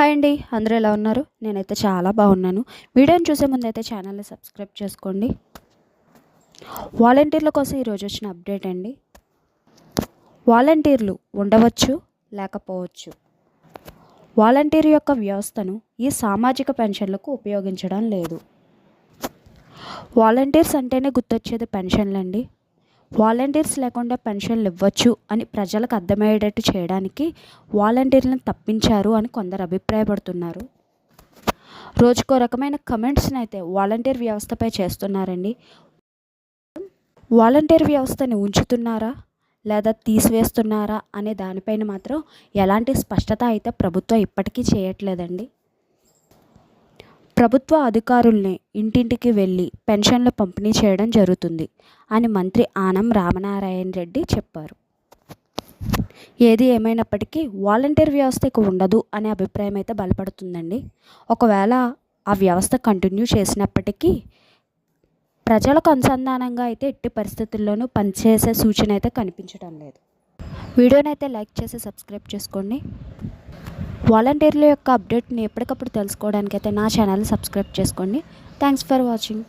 Hi అండి అందరూ ఎలా ఉన్నారు? నేనైతే చాలా బాగున్నాను. వీడియోని చూసే ముందు అయితే ఛానల్ని సబ్స్క్రైబ్ చేసుకోండి. వాలంటీర్ల కోసం ఈరోజు వచ్చిన అప్డేట్ అండి. వాలంటీర్లు ఉండవచ్చు లేకపోవచ్చు. వాలంటీర్ యొక్క వ్యవస్థను ఈ సామాజిక పెన్షన్లకు ఉపయోగించడం లేదు. వాలంటీర్స్ అంటేనే గుర్తొచ్చేది పెన్షన్లండి. వాలంటీర్స్ లేకుండా పెన్షన్లు ఇవ్వచ్చు అని ప్రజలకు అర్థమయ్యేటట్టు చేయడానికి వాలంటీర్లను తప్పించారు అని కొందరు అభిప్రాయపడుతున్నారు. రోజుకో రకమైన కమెంట్స్ని అయితే వాలంటీర్ వ్యవస్థపై చేస్తున్నారండి. వాలంటీర్ వ్యవస్థని ఉంచుతున్నారా? లేదా తీసివేస్తున్నారా? అనే దానిపైన మాత్రం ఎలాంటి స్పష్టత అయితే ప్రభుత్వం ఇప్పటికీ చేయట్లేదండి. ప్రభుత్వ అధికారుల్ని ఇంటింటికి వెళ్ళి పెన్షన్లు పంపిణీ చేయడం జరుగుతుంది అని మంత్రి ఆనం రామనారాయణ రెడ్డి చెప్పారు. ఏది ఏమైనప్పటికీ వాలంటీర్ వ్యవస్థ ఇక ఉండదు అనే అభిప్రాయం అయితే బలపడుతుందండి. ఒకవేళ ఆ వ్యవస్థ కంటిన్యూ చేసినప్పటికీ ప్రజలకు అనుసంధానంగా అయితే ఎట్టి పరిస్థితుల్లోనూ పనిచేసే సూచన అయితే కనిపించడం లేదు. వీడియోనైతే అయితే లైక్ చేసి సబ్స్క్రైబ్ చేసుకోండి. వాలంటీర్ల యొక్క అప్డేట్ని ఎప్పటికప్పుడు తెలుసుకోవడానికి అయితే నా ఛానల్ని సబ్స్క్రైబ్ చేసుకోండి. Thanks for watching